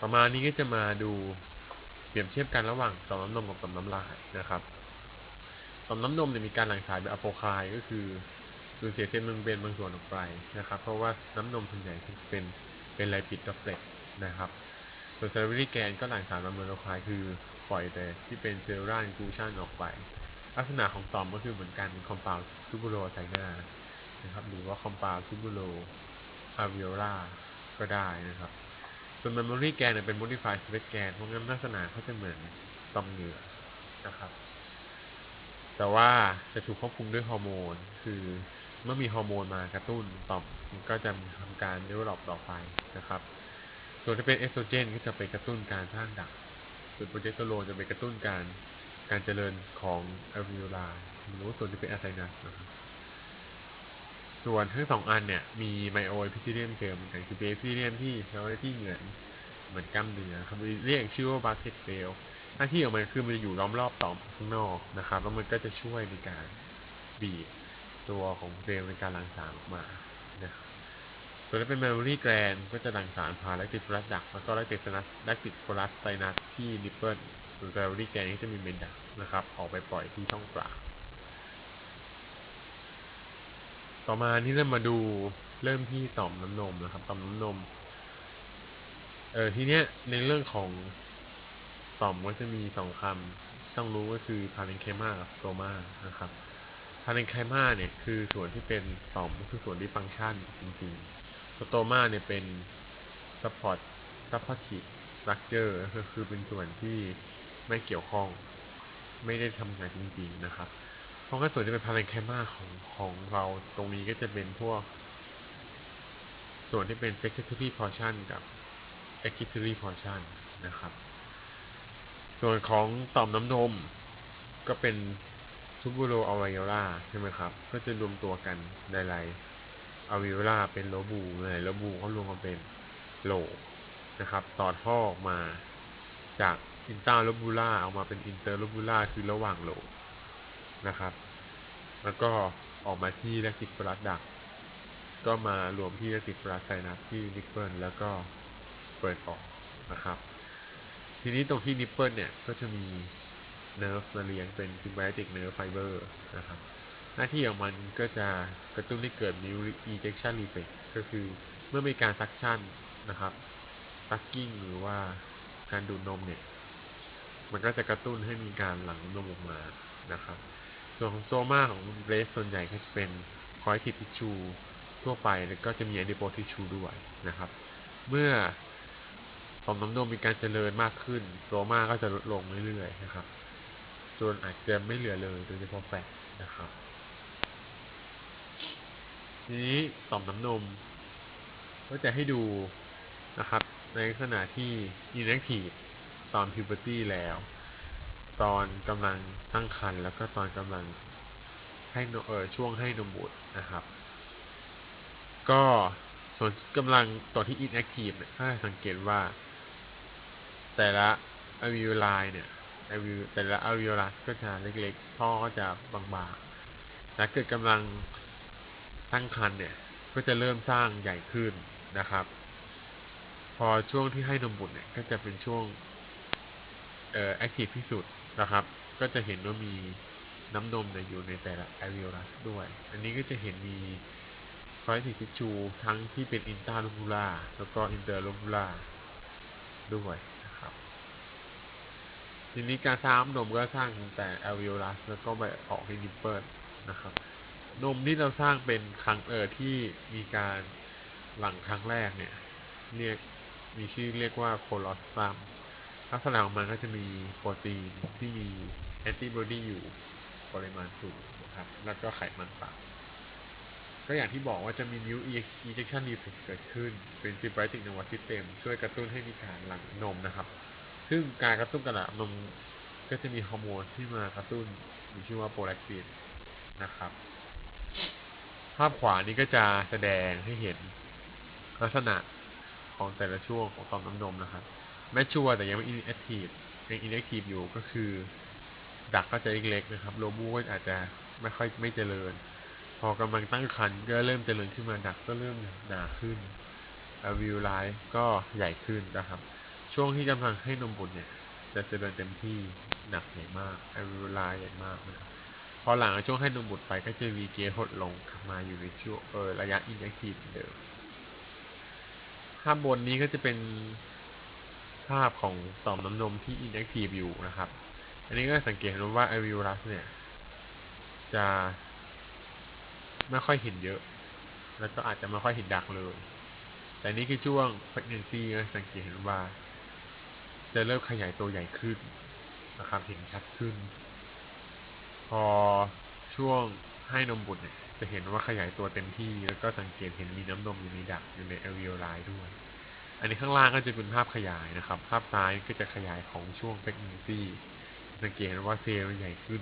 ประมาณนี้ก็จะมาดูเปรียบเทียบกันระหว่างต่อมน้ำนมกับต่อมน้ำลายนะครับต่อมน้ำนมเนี่ยมีการหลั่งสารแบบอะโปไคายก็คือสูญเสียเซลล์เมมเบรนบางส่วนออกไปนะครับ เพราะว่าน้ำนมส่วนใหญ่เป็นเป็นไลปิดดับเลตนะครับส่วนเซลล์วิแกนก็หลั่งสารแบบเมโลไคายคือปล่อยแต่ที่เป็นเซลล์ร่างกูชันออกไป ลักษณะของต่อมก็คือเหมือนกันคอมเพลวทูบูโรไซนานะครับหรือว่าคอมเพลวทูบูโรอาวิโอลาก็ได้นะครับ ส่วน memory แกนเนี่ยเป็น modified stress แกนเพราะงั้นลักษณะเขาจะเหมือนตอมเหงื่อนะครับ แต่ว่าจะถูกควบคุมด้วยฮอร์โมน คือเมื่อมีฮอร์โมนมากระตุ้นต่อมก็จะทำการ develop ต่อไปนะครับ ส่วนที่เป็นเอสโตรเจนก็จะไปกระตุ้นการสร้างดัก ส่วนโปรเจสเตอโรนจะไปกระตุ้นการการเจริญของอ l วิโอลาหรือส่วนที่เป็นอะไซนัสนะครับ ส่วนทั้งสองอันเนี่ยมีไมโอเอพิซิเลียมเซลล์เหมือนกันคือเบพิซิเลียมที่เราได้ที่เหมือนเหมือนกล้ามเนื้อครับเรียกชื่อว่าบาสเกตเซลล์หน้าที่ของมันคือมันจะอยู่ล้อมรอบต่อมข้างนอกนะครับ แล้วมันก็จะช่วยในการบีบตัวของเซลล์ในการหลั่งสารออกมานะครับส่วนถ้าเป็นเมมโมรี่แกรนก็จะหลั่งสารผ่านแลคติกโฟลัสดักแล้วก็แลคติกโฟลัสแลคติกโฟลัสไซนัสที่นิปเปิลส่วนเมมโมรี่แกรนก็จะมีเมนดักนะครับออกไปปล่อยที่ช่องปาก ต่อมานี่เรามาดูเริ่มที่ต่อมน้ำนมนะครับ ต่อมน้ำนม เออทีเนี้ยในเรื่องของต่อมก็จะมีสองคำต้องรู้ก็คือพาเรนเคมากับโซมานะครับพาเรนเคมาเนี่ยคือส่วนที่เป็นต่อมก็คือส่วนที่ฟังก์ชันจริงๆสโตมาเนี่ยเป็น support supportive structure ก็คือเป็นส่วนที่ไม่เกี่ยวข้อง ไม่ได้ทำงานจริง ๆ นะครับ เพราะงั้นส่วนที่เป็นพาเรนไคมาของของเราตรงนี้ก็จะเป็นพวก ส่วนที่เป็น secretory portion กับ excretory portion นะครับ ส่วนของต่อมน้ำนมก็เป็น tubulo alveolar ใช่ไหมครับ ก็จะรวมตัวกันในลาย alveolar เป็นโลบูในโลบูก็รวมกันเป็นโลนะครับ ต่อท่อออกมาจาก intralobular ออกมาเป็น interlobular คือระหว่างโล นะครับ แล้วก็ออกมาที่แลคติกฟลัสดัก ก็มารวมที่แลคติกฟลัสไซนัสที่นิปเปิลแล้วก็เปิดออกนะครับ ทีนี้ตรงที่นิปเปิลเนี่ยก็จะมีเนิร์ฟมาเลี้ยงเป็นซิมไบติกเนิร์ฟไฟเบอร์นะครับ หน้าที่ของมันก็จะกระตุ้นให้เกิดมิวอีเจคชันรีเฟกก็คือเมื่อมีการซักชันนะครับซักกิ้งหรือว่าการดูดนมเนี่ย มันก็จะกระตุ้นให้มีการหลั่งนมออกมานะครับ ส่วนของโซมาของเบรสส่วนใหญ่ก็จะเป็นคอยติดทิชชูทั่วไปแล้วก็จะมีแอนติโบทิชชูด้วยนะครับ เมื่อต่อมน้ำนมมีการเจริญมากขึ้นโซมาก็จะลดลงเรื่อยๆนะครับจนอาจจะไม่เหลือเลยโดยเฉพาะแฟตนะครับ ทีนี้ต่อมน้ำนม ก็จะให้ดูนะครับ ในขณะที่ inactive ตอน puberty แล้ว ตอนกำลังตั้งครรภ์แล้วก็ตอนกำลังให้นเออช่วงให้นมบุตรนะครับ ก็ส่วนกำลังตอนที่ inactive เนี่ยถ้าสังเกตว่า แต่ละ alveoli เนี่ย แต่ละ alveolus ก็จะเล็กๆ ท่อก็จะบางๆแต่เกิดกำลังตั้งครรภ์เนี่ย ก็จะเริ่มสร้างใหญ่ขึ้นนะครับ พอช่วงที่ให้นมบุตรเนี่ย ก็จะเป็นช่วงเอ่อแอคทีฟที่สุด นะครับ ก็จะเห็นว่ามีน้ำนมอยู่ในแต่ละ alveolus ด้วย อันนี้ก็จะเห็นมีคอยติทิชูทั้งที่เป็น intralobular แล้วก็ interlobular ด้วยนะครับทีนี้การสร้างนมก็สร้างแต่ alveolus แล้วก็ไปออกให้นิปเปิลนะครับ นมที่เราสร้างเป็นครั้งเออที่มีการหลังครั้งแรกเนี่ย เรียกมีชื่อเรียกว่าโคลอสซัม ลักษณะของมันก็จะมีโปรตีนที่มีแอนติบอดีอยู่ปริมาณสูงนะครับ แล้วก็ไขมันต่ำก็อย่างที่บอกว่าจะมีนิ้ว ejection reflex เกิดขึ้น เป็น sympathetic nervous system ช่วยกระตุ้นให้มีการหลั่งนมนะครับ ซึ่งการกระตุ้นกระหลั่งนมก็จะมีฮอร์โมนที่มากระตุ้นมีชื่อว่าโปรแลคตินนะครับ ภาพขวานี้ก็จะแสดงให้เห็นลักษณะของแต่ละช่วงของต่อมน้ำนมนะครับ แมชชัวร์แต่ยังไม่อินแอคทีฟยังอินแอคทีฟอยู่ก็คือ ดักก็จะเล็กๆนะครับโลบูก็อาจจะไม่ค่อยไม่เจริญ พอกำลังตั้งครรภ์ก็เริ่มเจริญขึ้นมาดักก็เริ่มหนาขึ้นวิวไลท์ก็ใหญ่ขึ้นนะครับ ช่วงที่กำลังให้นมบุตรเนี่ย จะเจริญเต็มที่หนักใหญ่มากไอเวลาใหญ่มากนะครับพอหลังช่วงให้นมบุตรไปก็จะวีเกหดลงกลับมาอยู่ในช่วงเออระยะอินแอคทีฟเหมือนเดิมภาพบนนี้ก็จะเป็น ภาพของต่อมน้ำนมที่อินแอคทีฟอยู่นะครับ อันนี้ก็สังเกตเห็นว่าไอวิรัสเนี่ย จะไม่ค่อยเห็นเยอะ แล้วก็อาจจะไม่ค่อยเห็นดักเลย แต่นี่คือช่วง pregnancy ก็สังเกตเห็นว่า จะเริ่มขยายตัวใหญ่ขึ้นนะครับ เห็นชัดขึ้น พอช่วงให้นมบุตรเนี่ย จะเห็นว่าขยายตัวเต็มที่ แล้วก็สังเกตเห็นมีน้ำนมอยู่ในดักอยู่ใน alveoli ด้วย อันนี้ข้างล่างก็จะเป็นภาพขยายนะครับ ภาพซ้ายก็จะขยายของช่วง pregnancy สังเกตเห็นว่าเซลล์มันใหญ่ขึ้น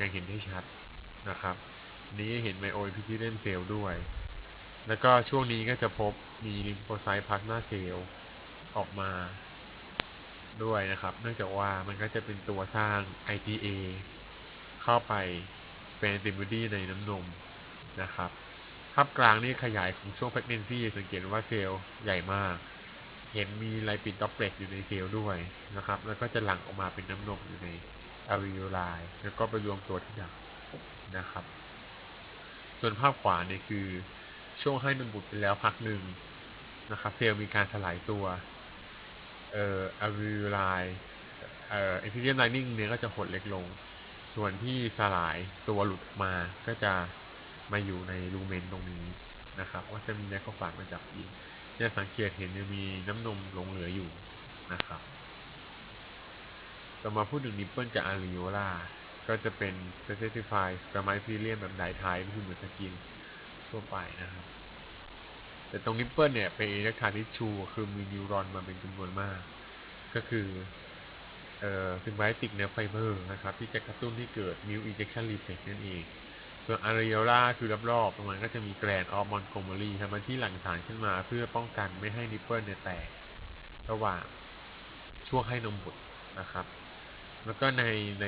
ยังเห็นได้ชัดนะครับ นี้เห็นไมโอพิทิเลนเซลล์ด้วย แล้วก็ช่วงนี้ก็จะพบมีลิมโฟไซต์พลาสมาเซลล์ออกมาด้วยนะครับ เนื่องจากว่ามันก็จะเป็นตัวสร้าง IgA เข้าไปเป็นติมูดีในน้ำนมนะครับ ภาพกลางนี่ขยายของช่วง pregnancy สังเกตว่าเซลล์ใหญ่มาก เห็นมีไลปิดด็อปเปลตอยู่ในเซลล์ด้วยนะครับ แล้วก็จะหลั่งออกมาเป็นน้ำนมอยู่ใน alveoli แล้วก็ไปรวมตัวที่ดักนะครับ ส่วนภาพขวาเนี่ยคือช่วงให้นมบุตรไปแล้วพักหนึ่งนะครับ เซลล์มีการสลายตัว เอ่อ alveoli เอ่อ epithelium lining เนี่ยก็จะหดเล็กลง ส่วนที่สลายตัวหลุดมาก็จะ มาอยู่ในรูเมนตรงนี้นะครับ ก็จะมีไมโครฟาจมาจับอีกจะสังเกตเห็นจะมีน้ำนมหลงเหลืออยู่นะครับต่อมาพูดถึงนิปเปิลกับอาริโอลาก็จะเป็น specified spermatothelium แบบไดไทป์คือเหมือนสกินทั่วไปนะครับ แต่ตรงนิปเปิลเนี่ยเป็นอิเล็กทรานทิชชูคือมีนิวรอนมาเป็นจำนวนมาก ก็คือเอ่อซิมไบติกเนฟไฟเบอร์นะครับ ที่จะกระตุ้นที่เกิดมิวอิเจคชันรีเฟกนั่นเอง ส่วนอาริโอลาคือรอบๆมันก็จะมีแกรนออฟมอนโกเมอรีทำหน้าที่หลังสารขึ้นมาเพื่อป้องกันไม่ให้นิปเปิลเนี่ยแตกระหว่างช่วงให้นมบุตรนะครับ แล้วก็ในใน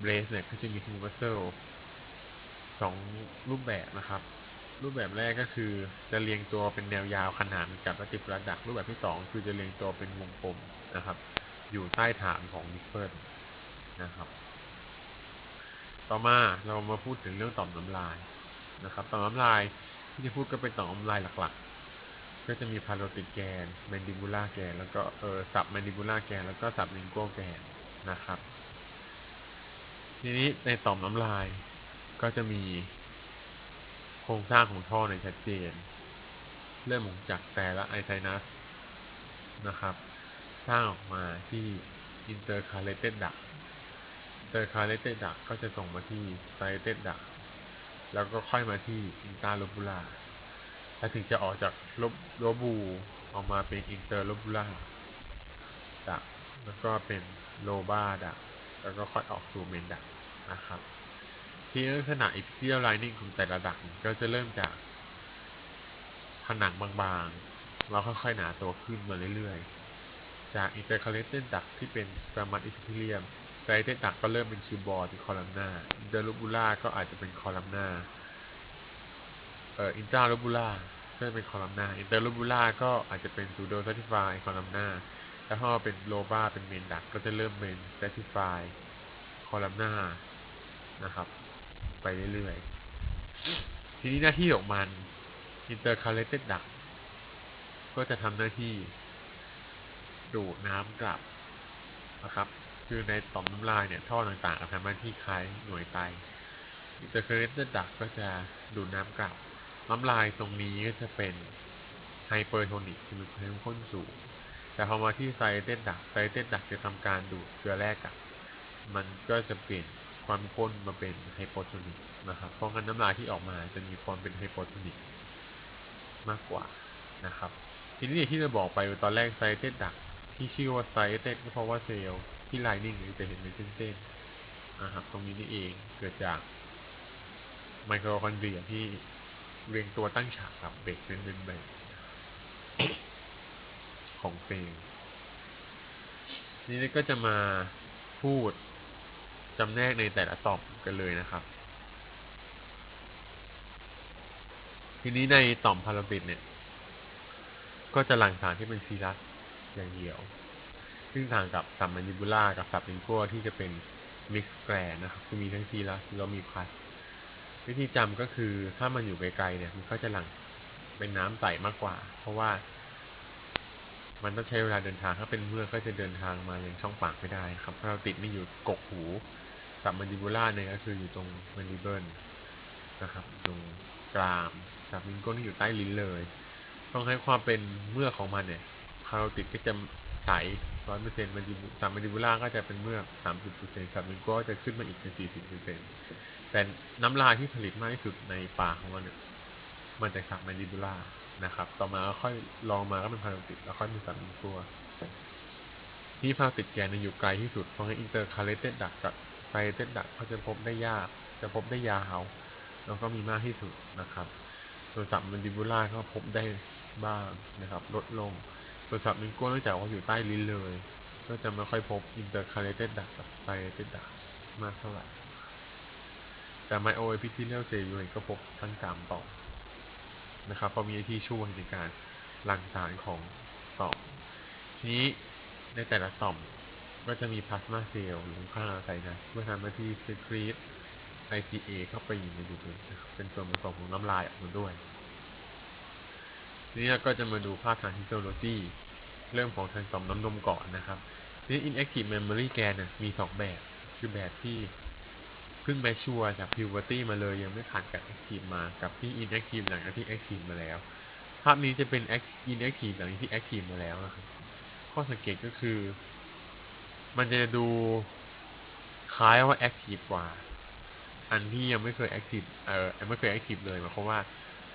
เบรสเนี่ยก็จะมีทูมัสเซลสองรูปแบบนะครับ รูปแบบแรกก็คือจะเรียงตัวเป็นแนวยาวขนานกับระติประดัก รูปแบบที่สองคือจะเรียงตัวเป็นวงกลมนะครับ อยู่ใต้ฐานของนิปเปิลนะครับ ต่อมาเรามาพูดถึงเรื่องต่อมน้ำลายนะครับ ต่อมน้ำลายที่จะพูดก็เป็นต่อมน้ำลายหลักๆ ก็จะมีพาโรติดแกนแมนดิบูล่าแกน แล้วก็เออสับแมนดิบูล่าแกน แล้วก็สับลิงโกแกนนะครับ ทีนี้ในต่อมน้ำลายก็จะมีโครงสร้างของท่อในชัดเจน เริ่มจากแต่ละไอไซนัสนะครับ สร้างออกมาที่ intercalated duct intercalated duct ก็จะส่งมาที่ dilated duct แล้วก็ค่อยมาที่ intralobular แล้วถึงจะออกจากลบลบูออกมาเป็น interlobular duct แล้วก็เป็น lobar duct แล้วก็ค่อยออกสู่ main duct นะครับ ที่ลักษณะ epithelial lining ของแต่ละดักก็จะเริ่มจากผนังบางๆ แล้วค่อยๆหนาตัวขึ้นมาเรื่อยๆ จาก intercalated duct ที่เป็นสมาร์ทอิพิเลียม ไซเทนตักก็เริ่มเป็นชีย์บอร์ดเป็นคอลัมนาเดลูบูล่าก็อาจจะเป็นคอลัมนาเอ่ออินตาลูบูล่าก็เป็นคอลัมนาอินเตอร์ลูบูล่าก็อาจจะเป็นซูโดซัติฟายคอลัมนาแล้วถ้าเป็นโลบ้าเป็นเมนดักก็จะเริ่มเป็นซัติฟายคอลัมนานะครับ ไปเรื่อยๆ ทีนี้หน้าที่ของมันอินเตอร์คาเลเต็ดดักก็จะทำหน้าที่ดูดน้ำกลับนะครับ คือในต่อมน้ำลายเนี่ยท่อต่างๆทำหน้าที่คล้ายหน่วยไต intercalated duct ก็จะดูดน้ำกลับ น้ำลายตรงนี้ก็จะเป็นไฮเปอร์โทนิกคือมีความเข้มข้นสูง แต่พอมาที่ไซเตดดักไซเตดดักจะทำการดูดเกลือแร่กลับ มันก็จะเปลี่ยนความข้นมาเป็นไฮโปโทนิกนะครับ เพราะงั้นน้ำลายที่ออกมาจะมีความเป็นไฮโปโทนิกมากกว่านะครับ ทีนี้ที่เราบอกไปตอนแรกไซเตดดักที่ชื่อว่าไซเตดก็เพราะว่าเซลล์ ที่ไลนิ่งจะเห็นเป็นเส้นๆนะครับตรงนี้นี่เองเกิดจากไมโครคอนเดรียที่เรียงตัวตั้งฉากกับเบรกเป็นเป็นแบบของเซลล์นี่ก็จะมาพูดจำแนกในแต่ละต่อมกันเลยนะครับ ทีนี้ในต่อมพาราบิดเนี่ย ก็จะหลั่งสารที่เป็นซีรัสอย่างเดียว ซึ่งต่างกับสับมันดิบูล่ากับสับลิงกัวที่จะเป็นมิกซ์แกรนนะครับคือมีทั้งซีลัสแล้วมีพัสวิธีจำก็คือถ้ามันอยู่ไกลๆเนี่ย มันก็จะหลั่งเป็นน้ำใสมากกว่า เพราะว่า มันต้องใช้เวลาเดินทางถ้าเป็นเมือกก็จะเดินทางมาอย่างช่องปากไม่ได้ครับถ้าเราติดไม่อยู่กกหูสับมันดิบูล่าเนี่ยก็คืออยู่ตรงมันดิเบิลนะครับ ตรงกรามสับลิงกัวนี่อยู่ใต้ลิ้นเลย ต้องให้ความเป็นเมือกของมันเนี่ยคาโรติดก็จะ ใสร้อยเปอร์เซ็นต์มันดิบูสับมันดิบูล่าก็จะเป็นเมือกสามสิบเปอร์เซ็นต์สับลิงกัวก็จะขึ้นมาอีกเป็นสี่สิบเปอร์เซ็นต์แต่น้ำลายที่ผลิตมากที่สุดในปากของมันเนี่ยมันจากสับมันดิบูล่านะครับ ต่อมาค่อยลองมาก็เป็นพาราติดแล้วค่อยมีสับลิงกัวที่พาราติดแกนอยู่ไกลที่สุดเพราะงั้นอินเตอร์คาเลเตดักกับไซเตดักเขาจะพบได้ยาก จะพบได้ยาวแล้วก็มีมากที่สุดนะครับส่วสับมันดิบูล่าก็พบได้บ้างนะครับ ลดลง ส่วนสับลิงกัวเนื่องจากว่าอยู่ใต้ลิ้นเลย ก็จะไม่ค่อยพบอินเตอร์คาเลเตดักกับไซเตดักมากเท่าไหร่ แต่ไมโอเอพิธีเลียลเซลล์ก็พบทั้งสามต่อนะครับเพราะมีที่ช่วยในการหลั่งสารของต่อมทีนี้ในแต่ละต่อมก็จะมีพลาสมาเซลล์หรือค่าไซนัสเมื่อทำหน้าที่ซีครีต ICA เข้าไปอยู่ในดูดเป็นส่วนผสมของน้ำลายออกมาด้วย นี้เราก็จะมาดูภาพทางฮิสโตโลจีเริ่มของทางต่อมน้ำนมก่อนนะครับทีนี้ inactive memory g a n เนี่ยมีสองแบบ คือแบบที่เพิ่งแมชชัวร์จาก puberty มาเลยยังไม่ผ่านการ active มากับที่ inactive หลังจากที่ active มาแล้ว ภาพนี้จะเป็น inactive หลังจากที่ active มาแล้วนะครับข้อสังเกตก็คือ มันจะดูคล้ายว่า active กว่า อันที่ยังไม่เคย active เอ่อไม่เคย active เลยหมายความว่า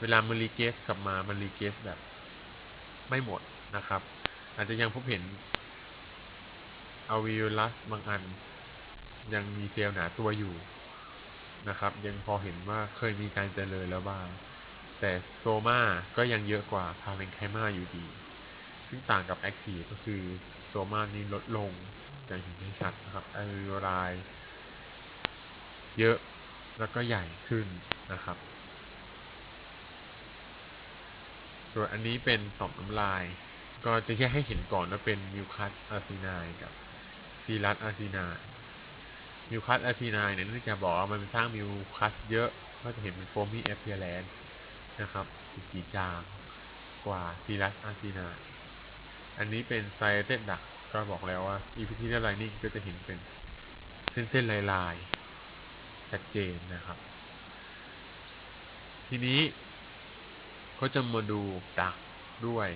เวลามันรีเกสกลับมามันรีเกสแบบไม่หมดนะครับ อาจจะยังพบเห็นอวิวลัสบางอัน ยังมีเซลล์หนาตัวอยู่นะครับ ยังพอเห็นว่าเคยมีการเจริญแล้วบ้าง แต่โซมาก็ยังเยอะกว่าพาเ e นไคมาอยู่ดี ซึ่งต่างกับแอคทีฟก็คือโซมานี้ลดลงอย่างเห็นได้ชัดนะครับอวิวไลเยอะแล้วก็ใหญ่ขึ้นนะครับ ส่วนอันนี้เป็นต่อมน้ำลาย ก็จะแค่ให้เห็นก่อนว่าเป็นมิวคัสอาร์ซีนายกับซีรัสอาร์ซีนายมิวคัสอาร์ซีนายเนี่ยเนื่องจากบอกว่ามันสร้างมิวคัสเยอะ ก็จะเห็นเป็นโฟมี่แอปเปียแลนด์นะครับสีจางกว่าซีรัสอาร์ซีนายอันนี้เป็นไซเตดักก็บอกแล้วว่าอีพิธีไลนิ่งก็จะเห็นเป็นเส้นๆลายๆชัดเจนนะครับ ทีนี้ ก็จะมาดูดักด้วย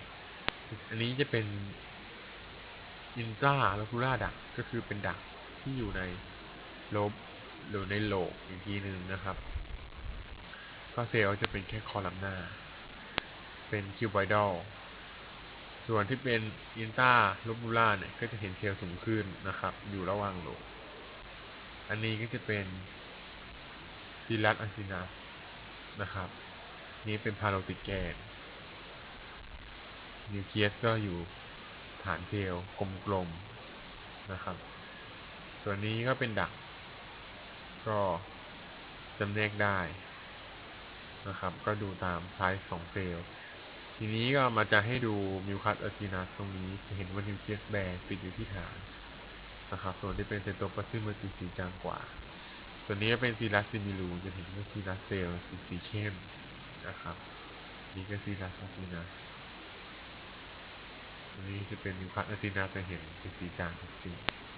อันนี้จะเป็นอินตราลคูล่าดักก็คือเป็นดักที่อยู่ในลบหรือในโหลกอีกทีหนึ่งนะครับก็เซลจะเป็นแค่คอลัมนาเป็นคิวบอยดอลส่วนที่เป็นอินตราลบูล่าเนี่ย ก็จะเห็นเซลล์สูงขึ้นนะครับ อยู่ระหว่างโหลกอันนี้ก็จะเป็นซีรัสอันซินาสนะครับ นี้เป็นพาโลติกแกนนิวเคลียสก็อยู่ฐานเซลล์กลมๆนะครับ ส่วนนี้ก็เป็นดัก ก็จำแนกได้นะครับ ก็ดูตามไซส์ของเซลล์ทีนี้ก็มาจะให้ดูมิวคัสอะซีนัสตรงนี้จะเห็นว่านิวเคลียสแบร์ติดอยู่ที่ฐานนะครับ ส่วนที่เป็นเซนโตปลาซิมมันสีสีจางกว่า ส่วนนี้ก็เป็นซีรัสซิมิลูจะเห็นว่าซีรัสเซลล์สีสีเข้ม นะครับ นี่ก็ซีนัสอะซีนัสนี้จะเป็นนิวคัสอะซีนัสจะเห็นเป็นสีจางจริง